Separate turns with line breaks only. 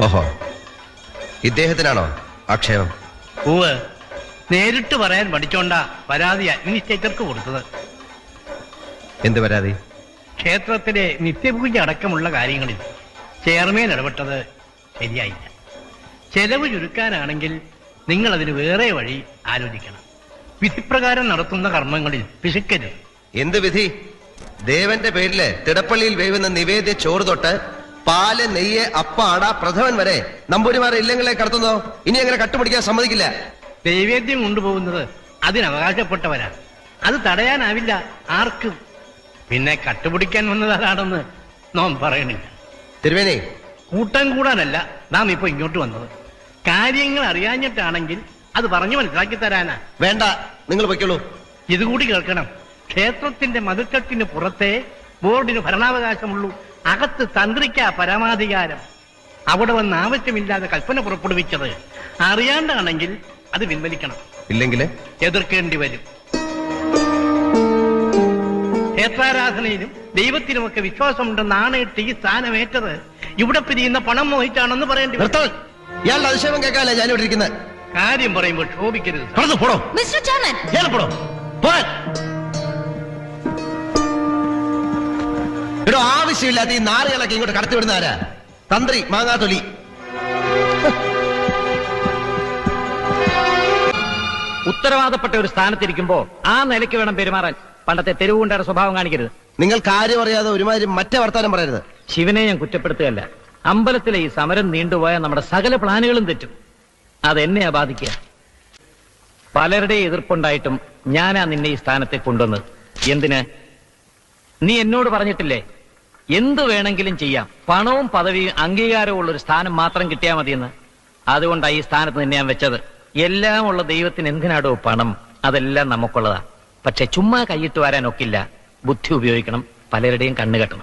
ഓഹോ. ഇദ്ദേഹത്തിനാണോ ആക്ഷേപം?
പൂവ് നേരിട്ട് പറയാൻ പഠിച്ചോണ്ടാ പരാതി അഡ്മിനിസ്ട്രേറ്റർക്ക് കൊടുത്തത്.
എന്ത് പരാതി?
ക്ഷേത്രത്തിലെ നിത്യപൂജ അടക്കമുള്ള കാര്യങ്ങളിൽ ചെയർമാൻ ഇടപെട്ടത് ശരിയായില്ല. ചെലവ് ചുരുക്കാനാണെങ്കിൽ നിങ്ങൾ അതിന് വേറെ വഴി ആലോചിക്കണം. വിധിപ്രകാരം നടത്തുന്ന കർമ്മങ്ങളിൽ പിശുക്കരുത്.
എന്ത് വിധി? ദേവന്റെ പേരിൽ തിടപ്പള്ളിയിൽ വേവുന്ന നിവേദ്യ ചോറ് തൊട്ട് പാൽ നെയ്യ് അപ്പാട പ്രഥമൻ വരെ. നമ്പൂരിമാരെ ഇല്ലെങ്കിലേ കടത്തുന്നോ? ഇനി അങ്ങനെ കട്ടുപിടിക്കാൻ സമ്മതിക്കില്ല.
ദൈവേദ്യം കൊണ്ടുപോകുന്നത് അതിനവകാശപ്പെട്ടവരാണ് അത് തടയാനാവില്ല ആർക്കും. പിന്നെ കട്ടുപിടിക്കാൻ വന്നത് അതാണെന്ന് നോം പറയണില്ല.
തിരുവേനി
കൂട്ടം കൂടാനല്ല നാം ഇപ്പൊ ഇങ്ങോട്ട് വന്നത്. കാര്യങ്ങൾ അറിയാഞ്ഞിട്ടാണെങ്കിൽ അത് പറഞ്ഞു മനസ്സിലാക്കി തരാനാ.
വേണ്ട നിങ്ങൾ പൊയ്ക്കോളൂ.
ഇതുകൂടി കേൾക്കണം. ക്ഷേത്രത്തിന്റെ മതിൽക്കെട്ടിന് പുറത്തെ ബോർഡിന് ഭരണാവകാശമുള്ളൂ. അകത്ത് തന്ത്രിക്ക പരമാധികാരം. അവിടെ വന്ന് ആവശ്യമില്ലാതെ കൽപ്പന പുറപ്പെടുവിച്ചത് അറിയാണ്ടാണെങ്കിൽ അത് പിൻവലിക്കണം.
ഇല്ലെങ്കിൽ
എതിർക്കേണ്ടി വരും. ക്ഷേത്രാരാധനയിലും ദൈവത്തിനുമൊക്കെ വിശ്വാസമുണ്ടെന്ന് ആണേട്ട് ഈ സ്ഥാനമേറ്റത്. ഇവിടെ പിരിയുന്ന പണം മോഹിച്ചാണെന്ന് പറയേണ്ടി
ഇയാളുടെ അതിശയം കേൾക്കാല്ലേ ഇവിടെ ഇരിക്കുന്നത്?
കാര്യം പറയുമ്പോൾ ക്ഷോഭിക്കരുത്
പോടോ.
മിസ്റ്റർ
ചെയർമാൻ പോടോ. ഇവിടെ ആവശ്യമില്ലാത്ത ഈ നാറുകളൊക്കെ ഇങ്ങോട്ട് കടത്തി വിടുന്ന ആരാ? തന്ത്രി മാങ്ങാത്തൊലി.
ഉത്തരവാദപ്പെട്ട ഒരു സ്ഥാനത്തിരിക്കുമ്പോ ആ നിലയ്ക്ക് വേണം പെരുമാറാൻ. പണ്ടത്തെ തെരുവുകൊണ്ടേറെ സ്വഭാവം കാണിക്കരുത്.
നിങ്ങൾ കാര്യം അറിയാതെ ഒരുമാതിരി മറ്റേ വർത്താനം പറയരുത്.
ശിവനെ ഞാൻ കുറ്റപ്പെടുത്തുകയല്ല. അമ്പലത്തിലെ ഈ സമരം നീണ്ടുപോയാൽ നമ്മുടെ സകല പ്ലാനുകളും തെറ്റും. അതെന്നെയാ ബാധിക്കുക? പലരുടെ എതിർപ്പുണ്ടായിട്ടും ഞാനാ നിന്നെ ഈ സ്ഥാനത്തെ കൊണ്ടുവന്നത്. എന്തിന്? നീ എന്നോട് പറഞ്ഞിട്ടില്ലേ? എന്തു വേണമെങ്കിലും ചെയ്യാം. പണവും പദവിയും അംഗീകാരവും ഉള്ള ഒരു സ്ഥാനം മാത്രം കിട്ടിയാൽ മതിയെന്ന്. അതുകൊണ്ടാണ് ഈ സ്ഥാനത്ത് നിന്നെ ഞാൻ വെച്ചത്. എല്ലാം ഉള്ള ദൈവത്തിന് എന്തിനാടോ പണം? അതെല്ലാം നമുക്കുള്ളതാ. പക്ഷെ ചുമ്മാ കൈയിട്ട് വരാൻ ഒക്കില്ല. ബുദ്ധി ഉപയോഗിക്കണം. പലരുടെയും കണ്ണു കെട്ടണം.